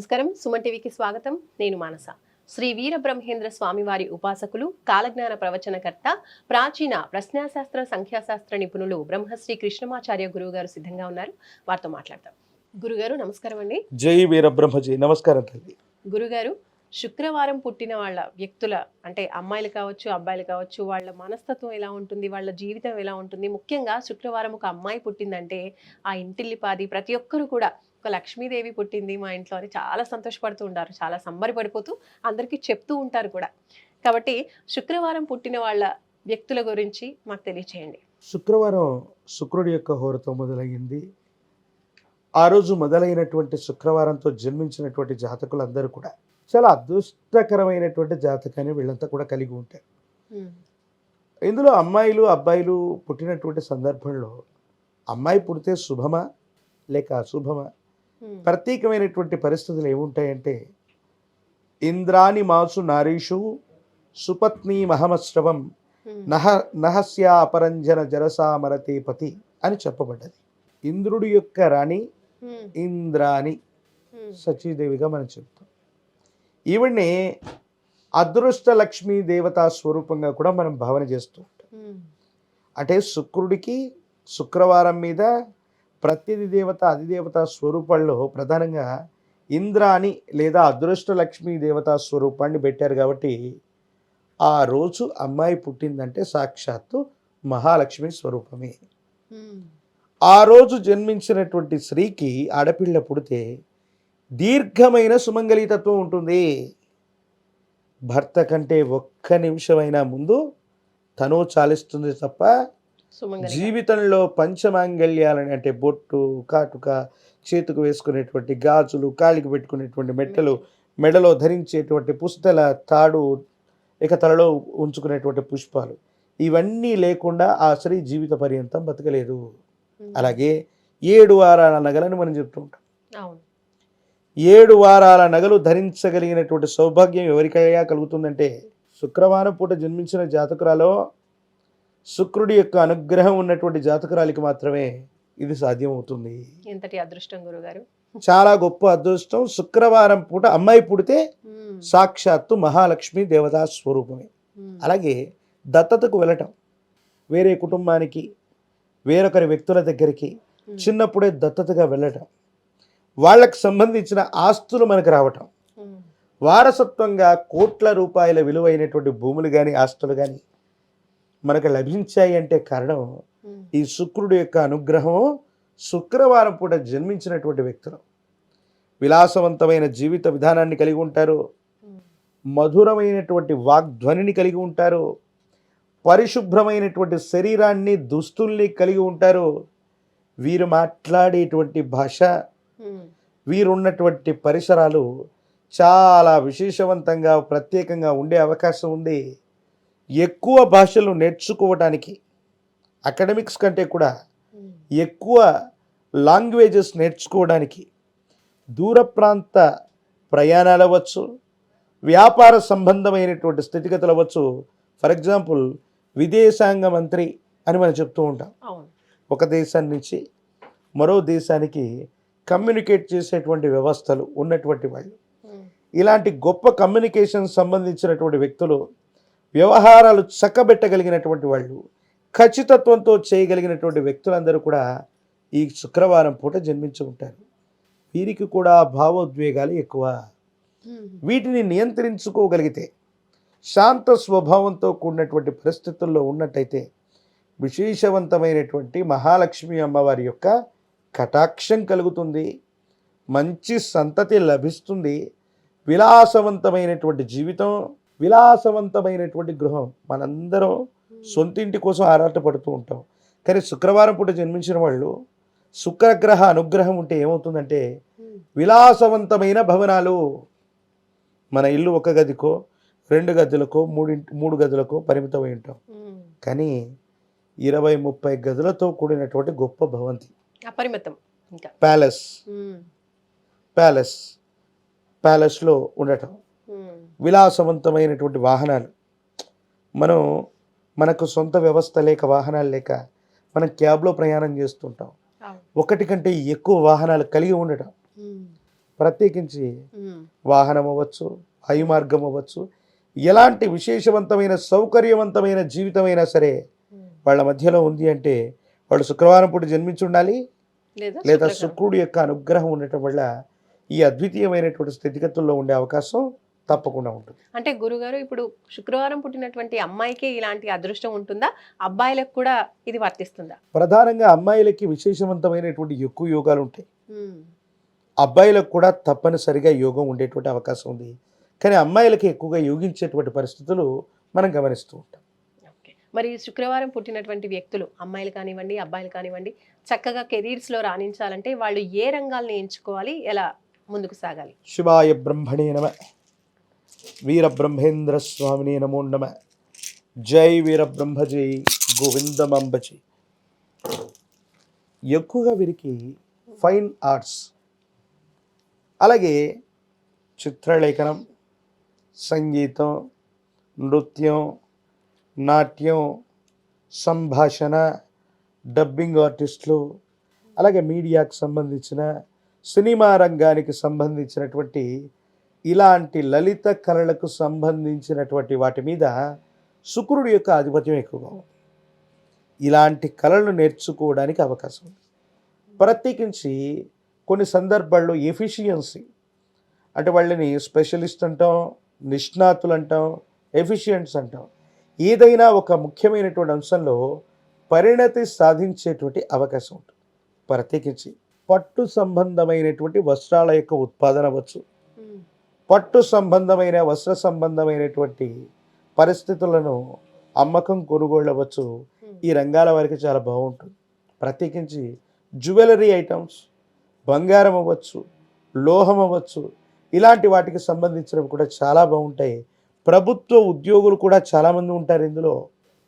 నమస్కారం. సుమన్ టీవీకి స్వాగతం. నేను మానస. శ్రీ వీర బ్రహ్మేంద్ర స్వామివారి ఉపాసకులు కాలజ్ఞాన ప్రవచనకర్త ప్రాచీన ప్రశ్నాశాస్త్ర సంఖ్యాశాస్త్ర నిపుణులు బ్రహ్మశ్రీ కృష్ణమాచార్య గురువు గారు సిద్ధంగా ఉన్నారు. వారితో మాట్లాడతాం. గురుగారు నమస్కారం అండి. జై వీరబ్రహ్మజీ. నమస్కారం తల్లి. గురుగారు శుక్రవారం పుట్టిన వాళ్ళ వ్యక్తుల అంటే అమ్మాయిలు కావచ్చు అబ్బాయిలు కావచ్చు వాళ్ళ మనస్తత్వం ఎలా ఉంటుంది వాళ్ళ జీవితం ఎలా ఉంటుంది ముఖ్యంగా శుక్రవారం ఒక అమ్మాయి పుట్టిందంటే ఆ ఇంటిల్లిపాది ప్రతి ఒక్కరు కూడా ఒక లక్ష్మీదేవి పుట్టింది మా ఇంట్లో అని చాలా సంతోషపడుతూ ఉంటారు చాలా సంబరపడిపోతూ అందరికీ చెప్తూ ఉంటారు కూడా. కాబట్టి శుక్రవారం పుట్టిన వాళ్ళ వ్యక్తుల గురించి మాకు తెలియచేయండి. శుక్రవారం శుక్రుడి యొక్క హోరతో మొదలయ్యింది. ఆ రోజు మొదలైనటువంటి శుక్రవారంతో జన్మించినటువంటి జాతకులందరూ కూడా చాలా అదృష్టకరమైనటువంటి జాతకాన్ని వీళ్ళంతా కూడా కలిగి ఉంటారు. ఇందులో అమ్మాయిలు అబ్బాయిలు పుట్టినటువంటి సందర్భంలో అమ్మాయి పుడితే శుభమా లేక అశుభమా? ప్రత్యేకమైనటువంటి పరిస్థితులు ఏముంటాయంటే ఇంద్రాని మాసు నారీషు సుపత్ని మహమశ్రవం నహ నహస్యా అపరంజన జరసామరతే పతి అని చెప్పబడ్డది. ఇంద్రుడి యొక్క రాణి ఇంద్రాని సచీదేవిగా మనం చెప్తాం. ఈవిడ్ని అదృష్ట లక్ష్మీ దేవతా స్వరూపంగా కూడా మనం భావన చేస్తూ ఉంటాం. అంటే శుక్రుడికి శుక్రవారం మీద ప్రతిది దేవత అధిదేవత స్వరూపాల్లో ప్రధానంగా ఇంద్రాని లేదా అదృష్ట లక్ష్మీ దేవతా స్వరూపాన్ని పెట్టారు కాబట్టి ఆ రోజు అమ్మాయి పుట్టిందంటే సాక్షాత్తు మహాలక్ష్మి స్వరూపమే. ఆ రోజు జన్మించినటువంటి స్త్రీకి ఆడపిల్ల పుడితే దీర్ఘమైన సుమంగళితత్వం ఉంటుంది. భర్త కంటే ఒక్క నిమిషమైనా ముందు తను చాలిస్తుంది తప్ప జీవితంలో పంచమాంగళ్యాలని అంటే బొట్టు కాటుక చేతుకు వేసుకునేటువంటి గాజులు కాలికి పెట్టుకునేటువంటి మెట్టలు మెడలో ధరించేటువంటి పుస్తల తాడు ఇక తలలో ఉంచుకునేటువంటి పుష్పాలు. ఇవన్నీ లేకుండా ఆ స్త్రీ జీవిత పర్యంతం బతకలేదు. అలాగే ఏడు వారాల నగలని మనం చెప్తూ ఉంటాం. అవును. ఏడు వారాల నగలు ధరించగలిగినటువంటి సౌభాగ్యం ఎవరికైనా కలుగుతుందంటే శుక్రవారం పూట జన్మించిన జాతకురాలో శుక్రుడి యొక్క అనుగ్రహం ఉన్నటువంటి జాతకురాలికి మాత్రమే ఇది సాధ్యమవుతుంది. ఎంతటి అదృష్టం గురుగారు? చాలా గొప్ప అదృష్టం. శుక్రవారం పూట అమ్మాయి పుడితే సాక్షాత్తు మహాలక్ష్మి దేవతా స్వరూపమే. అలాగే దత్తతకు వెళ్ళటం. వేరే కుటుంబానికి వేరొకరి వ్యక్తుల దగ్గరికి చిన్నప్పుడే దత్తతగా వెళ్ళటం. వాళ్ళకి సంబంధించిన ఆస్తులు మనకు రావటం. వారసత్వంగా కోట్ల రూపాయల విలువైనటువంటి భూములు కానీ ఆస్తులు కానీ మనకు లభించాయి అంటే కారణం ఈ శుక్రుడు యొక్క అనుగ్రహం శుక్రవారం పూట జన్మించినటువంటి వ్యక్తులు. విలాసవంతమైన జీవిత విధానాన్ని కలిగి ఉంటారు. మధురమైనటువంటి వాగ్ధ్వనిని కలిగి ఉంటారు. పరిశుభ్రమైనటువంటి శరీరాన్ని దుస్తుల్ని కలిగి ఉంటారు. వీరు మాట్లాడేటువంటి భాష వీరున్నటువంటి పరిసరాలు చాలా విశేషవంతంగా ప్రత్యేకంగా ఉండే అవకాశం ఉంది. ఎక్కువ భాషలు నేర్చుకోవడానికి అకాడమిక్స్ కంటే కూడా ఎక్కువ లాంగ్వేజెస్ నేర్చుకోవడానికి దూర ప్రాంత ప్రయాణాలు అవ్వచ్చు వ్యాపార సంబంధమైనటువంటి స్థితిగతులు అవ్వచ్చు. ఫర్ ఎగ్జాంపుల్ విదేశాంగ మంత్రి అని మనం చెప్తూ ఉంటాం. ఒక దేశం నుంచి మరో దేశానికి కమ్యూనికేట్ చేసేటువంటి వ్యవస్థలు ఉన్నటువంటి వాళ్ళు. ఇలాంటి గొప్ప కమ్యూనికేషన్ సంబంధించినటువంటి వ్యక్తులు వ్యవహారాలు చక్కబెట్టగలిగినటువంటి వాళ్ళు ఖచ్చితత్వంతో చేయగలిగినటువంటి వ్యక్తులందరూ కూడా ఈ శుక్రవారం పూట జన్మించి ఉంటారు. వీరికి కూడా భావోద్వేగాలు ఎక్కువ. వీటిని నియంత్రించుకోగలిగితే శాంత స్వభావంతో కూడినటువంటి పరిస్థితుల్లో ఉన్నట్టయితే విశేషవంతమైనటువంటి మహాలక్ష్మి అమ్మవారి యొక్క కటాక్షం కలుగుతుంది. మంచి సంతతి లభిస్తుంది. విలాసవంతమైనటువంటి జీవితం విలాసవంతమైనటువంటి గృహం. మనందరం సొంతింటి కోసం ఆరాటపడుతూ ఉంటాం. కానీ శుక్రవారం పూట జన్మించిన వాళ్ళు శుక్రగ్రహ అనుగ్రహం ఉంటే ఏమవుతుందంటే విలాసవంతమైన భవనాలు మన ఇల్లు ఒక గదికో రెండు గదులకో మూడింటి మూడు గదులకో పరిమితమై ఉంటాం. కానీ ఇరవై ముప్పై గదులతో కూడినటువంటి గొప్ప భవంతి. అపరిమితం ప్యాలెస్. ప్యాలెస్. ప్యాలెస్లో ఉండటం. విలాసవంతమైనటువంటి వాహనాలు మనం మనకు సొంత వ్యవస్థ లేక వాహనాలు లేక మనం క్యాబ్లో ప్రయాణం చేస్తుంటాం. ఒకటి కంటే ఎక్కువ వాహనాలు కలిగి ఉండటం ప్రత్యేకించి వాహనం అవ్వచ్చు వాయుమార్గం అవ్వచ్చు ఎలాంటి విశేషవంతమైన సౌకర్యవంతమైన జీవితమైనా సరే. వాళ్ళ మధ్యలో ఉంది అంటే వాళ్ళు శుక్రవారం పూట జన్మించి ఉండాలి లేదా. శుక్రుడి యొక్క అనుగ్రహం ఉండటం వల్ల ఈ అద్వితీయమైనటువంటి స్థితిగతుల్లో ఉండే అవకాశం తప్పకుండా ఉంటుంది. అంటే గురుగారు ఇప్పుడు శుక్రవారం పుట్టినటువంటి అమ్మాయికి ఇలాంటి అదృష్టం ఉంటుందా? అబ్బాయిలకు కూడా ఇది వర్తిస్తుందా? ప్రధానంగా అమ్మాయిలకి విశేషవంతమైనటువంటి ఎక్కువ యోగాలు ఉంటాయి. అబ్బాయిలకు కూడా తప్పనిసరిగా యోగం ఉండేటువంటి అవకాశం ఉంది. కానీ అమ్మాయిలకి ఎక్కువగా యోగించేటువంటి పరిస్థితులు మనం గమనిస్తూ ఉంటాం. ఓకే. మరి శుక్రవారం పుట్టినటువంటి వ్యక్తులు అమ్మాయిలు కానివ్వండి అబ్బాయిలు కానివ్వండి చక్కగా కెరీర్స్లో రాణించాలంటే వాళ్ళు ఏ రంగాల్ని ఎంచుకోవాలి? ఎలా ముందుకు సాగాలి? శివాయ బ్రహ్మణే నమ. వీరబ్రహ్మేంద్ర స్వామిని నమో నమ. జై వీరబ్రహ్మజీ గోవిందమంబజీ. ఎక్కువగా వీరికి ఫైన్ ఆర్ట్స్. అలాగే చిత్రలేఖనం సంగీతం నృత్యం నాట్యం సంభాషణ డబ్బింగ్ ఆర్టిస్టులు అలాగే మీడియాకు సంబంధించిన సినిమా రంగానికి సంబంధించినటువంటి ఇలాంటి లలిత కళలకు సంబంధించినటువంటి వాటి మీద శుక్రుడి యొక్క ఆధిపత్యం ఎక్కువగా ఉంది. ఇలాంటి కళలు నేర్చుకోవడానికి అవకాశం ఉంది. ప్రత్యేకించి కొన్ని సందర్భాల్లో ఎఫిషియన్సీ అంటే వాళ్ళని స్పెషలిస్ట్ అంటాం నిష్ణాతులు అంటాం ఎఫిషియెంట్స్ అంటాం. ఏదైనా ఒక ముఖ్యమైనటువంటి అంశంలో పరిణతి సాధించేటువంటి అవకాశం ఉంటుంది. ప్రత్యేకించి పట్టు సంబంధమైనటువంటి వస్త్రాల యొక్క ఉత్పాదన అవ్వచ్చు పట్టు సంబంధమైన వస్త్ర సంబంధమైనటువంటి పరిస్థితులను అమ్మకం కొనుగోళ్ళు అవ్వచ్చు ఉమ్, ఈ రంగాల వారికి చాలా బాగుంటుంది. ప్రత్యేకించి జ్యువెలరీ ఐటమ్స్ బంగారం అవ్వచ్చు లోహం అవ్వచ్చు ఇలాంటి వాటికి సంబంధించినవి కూడా చాలా బాగుంటాయి. ప్రభుత్వ ఉద్యోగులు కూడా చాలామంది ఉంటారు ఇందులో.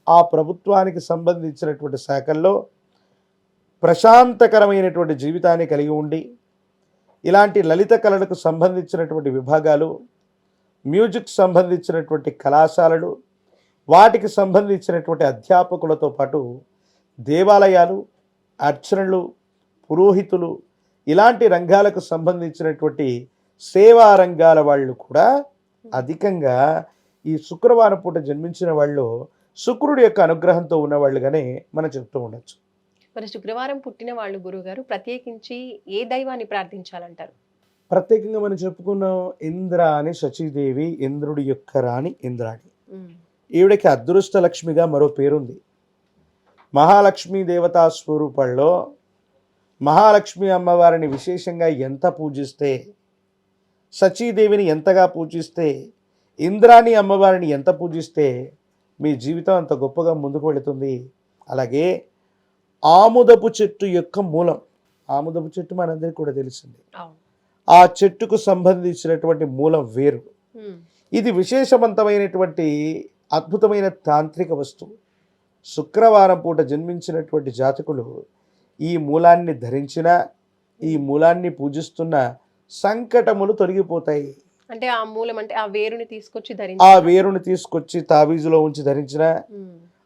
ఆ ప్రభుత్వానికి సంబంధించినటువంటి శాఖల్లో ప్రశాంతకరమైనటువంటి జీవితాన్ని కలిగి ఉండి ఇలాంటి లలిత కళలకు సంబంధించినటువంటి విభాగాలు మ్యూజిక్ సంబంధించినటువంటి కళాశాలలు వాటికి సంబంధించినటువంటి అధ్యాపకులతో పాటు దేవాలయాలు అర్చనలు పురోహితులు ఇలాంటి రంగాలకు సంబంధించినటువంటి సేవా రంగాల వాళ్ళు కూడా అధికంగా ఈ శుక్రవారం పూట జన్మించిన వాళ్ళు శుక్రుడి యొక్క అనుగ్రహంతో ఉన్నవాళ్ళుగానే మనం చెప్తూ ఉండొచ్చు. మరి శుక్రవారం పుట్టిన వాళ్ళు గురుగారు ప్రత్యేకించి ఏ దైవాన్ని ప్రార్థించాలంటారు? ప్రత్యేకంగా మనం చెప్పుకున్నాం ఇంద్ర అని శచీదేవి ఇంద్రుడి యొక్క రాణి ఇంద్రాణి. ఈవిడకి అదృష్ట లక్ష్మిగా మరో పేరుంది. మహాలక్ష్మి దేవతా స్వరూపంలో మహాలక్ష్మి అమ్మవారిని విశేషంగా ఎంత పూజిస్తే సచీదేవిని ఎంతగా పూజిస్తే ఇంద్రాణి అమ్మవారిని ఎంత పూజిస్తే మీ జీవితం అంత గొప్పగా ముందుకు వెళుతుంది. అలాగే ఆముదపు చెట్టు యొక్క మూలం. ఆముదపు చెట్టు మనందరికీ కూడా తెలిసింది. ఆ చెట్టుకు సంబంధించినటువంటి మూలం వేరు. ఇది విశేషవంతమైనటువంటి అద్భుతమైన తాంత్రిక వస్తువు. శుక్రవారం పూట జన్మించినటువంటి జాతకులు ఈ మూలాన్ని ధరించిన ఈ మూలాన్ని పూజిస్తున్న సంకటములు తొలగిపోతాయి. అంటే ఆ మూలం అంటే ఆ వేరుని తీసుకొచ్చి ఆ వేరుని తీసుకొచ్చి తావీజులో ఉంచి ధరించిన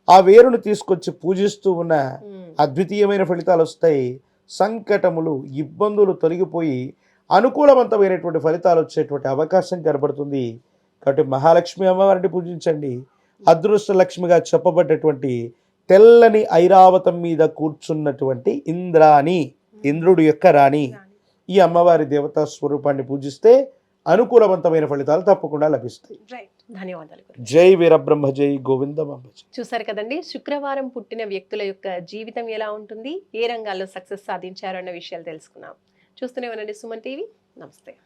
ఆ వేరుని తీసుకొచ్చి పూజిస్తూ ఉన్న అద్వితీయమైన ఫలితాలు వస్తాయి. సంకటములు ఇబ్బందులు తొలగిపోయి అనుకూలవంతమైనటువంటి ఫలితాలు వచ్చేటువంటి అవకాశం కనబడుతుంది. కాబట్టి మహాలక్ష్మి అమ్మవారిని పూజించండి. అదృష్ట లక్ష్మిగా చెప్పబడ్డటువంటి తెల్లని ఐరావతం మీద కూర్చున్నటువంటి ఇంద్రాణి ఇంద్రుడి యొక్క రాణి. ఈ అమ్మవారి దేవతా స్వరూపాన్ని పూజిస్తే అనుకూలవంతమైన ఫలితాలు తప్పకుండా లభిస్తాయి. ధన్యవాదాలు జై వీరబ్రహ్మ జై గోవిందమాంబ జై. చూసారు కదండి శుక్రవారం పుట్టిన వ్యక్తుల యొక్క జీవితం ఎలా ఉంటుంది ఏ రంగాల్లో సక్సెస్ సాధించారు అన్న విషయాలు తెలుసుకున్నాం చూస్తూనే ఉండండి సుమన్ టీవీ. నమస్తే.